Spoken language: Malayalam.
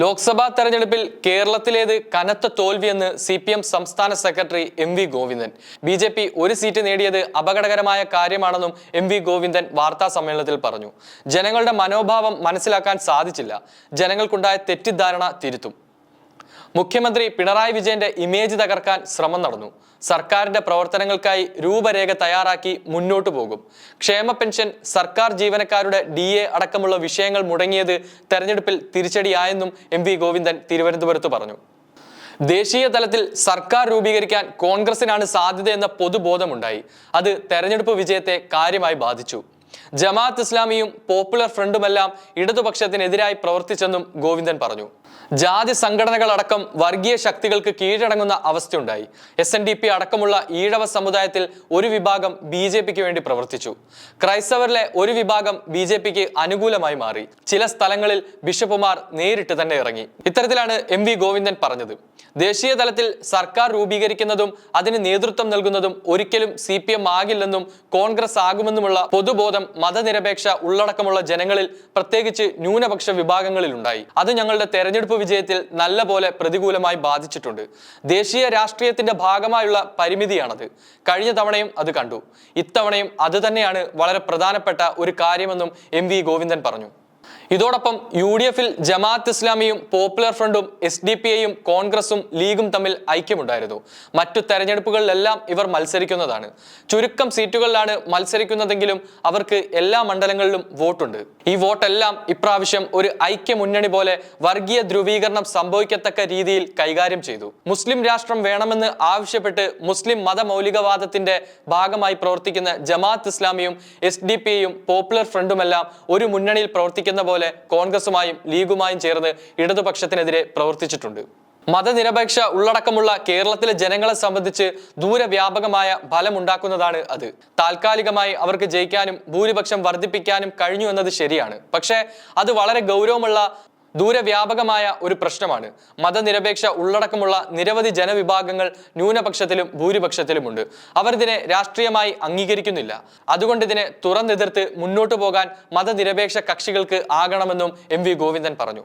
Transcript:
ലോക്സഭാ തെരഞ്ഞെടുപ്പിൽ കേരളത്തിലേത് കനത്ത തോൽവിയെന്ന് സി പി എം സംസ്ഥാന secretary M V Govindan. B J P ഒരു സീറ്റ് നേടിയത് അപകടകരമായ കാര്യമാണെന്നും എം വി ഗോവിന്ദൻ വാർത്താ സമ്മേളനത്തിൽ പറഞ്ഞു. ജനങ്ങളുടെ മനോഭാവം മനസ്സിലാക്കാൻ സാധിച്ചില്ല. ജനങ്ങൾക്കുണ്ടായ തെറ്റിദ്ധാരണ തിരുത്തും. മുഖ്യമന്ത്രി പിണറായി വിജയന്റെ ഇമേജ് തകർക്കാൻ ശ്രമം നടന്നു. സർക്കാരിന്റെ പ്രവർത്തനങ്ങൾക്കായി രൂപരേഖ തയ്യാറാക്കി മുന്നോട്ടു പോകും. ക്ഷേമ പെൻഷൻ സർക്കാർ ജീവനക്കാരുടെ ഡി എ അടക്കമുള്ള വിഷയങ്ങൾ മുടങ്ങിയത് തെരഞ്ഞെടുപ്പിൽ തിരിച്ചടിയായെന്നും എം വി ഗോവിന്ദൻ തിരുവനന്തപുരത്ത് പറഞ്ഞു. ദേശീയ തലത്തിൽ സർക്കാർ രൂപീകരിക്കാൻ കോൺഗ്രസിനാണ് സാധ്യതയെന്ന പൊതുബോധമുണ്ടായി. അത് തെരഞ്ഞെടുപ്പ് വിജയത്തെ കാര്യമായി ബാധിച്ചു. ജമാഅത്ത് ഇസ്ലാമിയും പോപ്പുലർ ഫ്രണ്ടുമെല്ലാം ഇടതുപക്ഷത്തിനെതിരായി പ്രവർത്തിച്ചെന്നും ഗോവിന്ദൻ പറഞ്ഞു. ജാതി സംഘടനകളടക്കം വർഗീയ ശക്തികൾക്ക് കീഴടങ്ങുന്ന അവസ്ഥയുണ്ടായി. എസ് എൻ ഡി പി അടക്കമുള്ള ഈഴവ സമുദായത്തിൽ ഒരു വിഭാഗം ബി ജെ പിക്ക് വേണ്ടി പ്രവർത്തിച്ചു. ക്രൈസ്തവരിലെ ഒരു വിഭാഗം ബി ജെ പിക്ക് അനുകൂലമായി മാറി. ചില സ്ഥലങ്ങളിൽ ബിഷപ്പുമാർ നേരിട്ട് തന്നെ ഇറങ്ങി. ഇത്തരത്തിലാണ് എം വി ഗോവിന്ദൻ പറഞ്ഞത്. ദേശീയ തലത്തിൽ സർക്കാർ രൂപീകരിക്കുന്നതും അതിന് നേതൃത്വം നൽകുന്നതും ഒരിക്കലും സി പി എം ആകില്ലെന്നും കോൺഗ്രസ് ആകുമെന്നുമുള്ള പൊതുബോധം മതനിരപേക്ഷ ഉള്ളടക്കമുള്ള ജനങ്ങളിൽ പ്രത്യേകിച്ച് ന്യൂനപക്ഷ വിഭാഗങ്ങളിൽ ഉണ്ടായി അത് ഞങ്ങളുടെ തെരഞ്ഞെടുപ്പ് വിജയത്തിൽ നല്ല പോലെ പ്രതികൂലമായി ബാധിച്ചിട്ടുണ്ട്. ദേശീയ രാഷ്ട്രീയത്തിന്റെ ഭാഗമായുള്ള പരിമിതിയാണത്. കഴിഞ്ഞ തവണയും അത് കണ്ടു. ഇത്തവണയും അത് തന്നെയാണ് വളരെ പ്രധാനപ്പെട്ട ഒരു കാര്യമെന്നും എം വി ഗോവിന്ദൻ പറഞ്ഞു. ഇതോടൊപ്പം യു ഡി എഫിൽ ജമാഅത്ത് ഇസ്ലാമിയും പോപ്പുലർ ഫ്രണ്ടും എസ് ഡി പി ഐയും കോൺഗ്രസും ലീഗും തമ്മിൽ ഐക്യമുണ്ടായിരുന്നു. മറ്റു തെരഞ്ഞെടുപ്പുകളിലെല്ലാം ഇവർ മത്സരിക്കുന്നതാണ്. ചുരുക്കം സീറ്റുകളിലാണ് മത്സരിക്കുന്നതെങ്കിലും അവർക്ക് എല്ലാ മണ്ഡലങ്ങളിലും വോട്ടുണ്ട്. ഈ വോട്ടെല്ലാം ഇപ്രാവശ്യം ഒരു ഐക്യ മുന്നണി പോലെ വർഗീയ ധ്രുവീകരണം സംഭവിക്കത്തക്ക രീതിയിൽ കൈകാര്യം ചെയ്തു. മുസ്ലിം രാഷ്ട്രം വേണമെന്ന് ആവശ്യപ്പെട്ട് മുസ്ലിം മതമൗലികവാദത്തിന്റെ ഭാഗമായി പ്രവർത്തിക്കുന്ന ജമാഅത്ത് ഇസ്ലാമിയും എസ് ഡി പി ഐയും പോപ്പുലർ ഫ്രണ്ടുമെല്ലാം ഒരു മുന്നണിയിൽ പ്രവർത്തിക്കുന്ന കോൺഗ്രസുമായും ലീഗുമായും ചേർന്ന് ഇടതുപക്ഷത്തിനെതിരെ പ്രവർത്തിച്ചിട്ടുണ്ട്. മതനിരപേക്ഷ ഉള്ളടക്കമുള്ള കേരളത്തിലെ ജനങ്ങളെ സംബന്ധിച്ച് ദൂരവ്യാപകമായ ഫലമുണ്ടാക്കുന്നതാണ് അത്. താൽക്കാലികമായി അവർക്ക് ജയിക്കാനും ഭൂരിപക്ഷം വർദ്ധിപ്പിക്കാനും കഴിഞ്ഞു എന്നത് ശരിയാണ്. പക്ഷേ അത് വളരെ ഗൗരവമുള്ള ദൂരവ്യാപകമായ ഒരു പ്രശ്നമാണ്. മതനിരപേക്ഷ ഉള്ളടക്കമുള്ള നിരവധി ജനവിഭാഗങ്ങൾ ന്യൂനപക്ഷത്തിലും ഭൂരിപക്ഷത്തിലുമുണ്ട്. അവർ ഇതിനെ രാഷ്ട്രീയമായി അംഗീകരിക്കുന്നില്ല. അതുകൊണ്ട് ഇതിനെ തുറന്നെതിർത്ത് മുന്നോട്ടു പോകാൻ മതനിരപേക്ഷ കക്ഷികൾക്ക് ആകണമെന്നും എം വി ഗോവിന്ദൻ പറഞ്ഞു.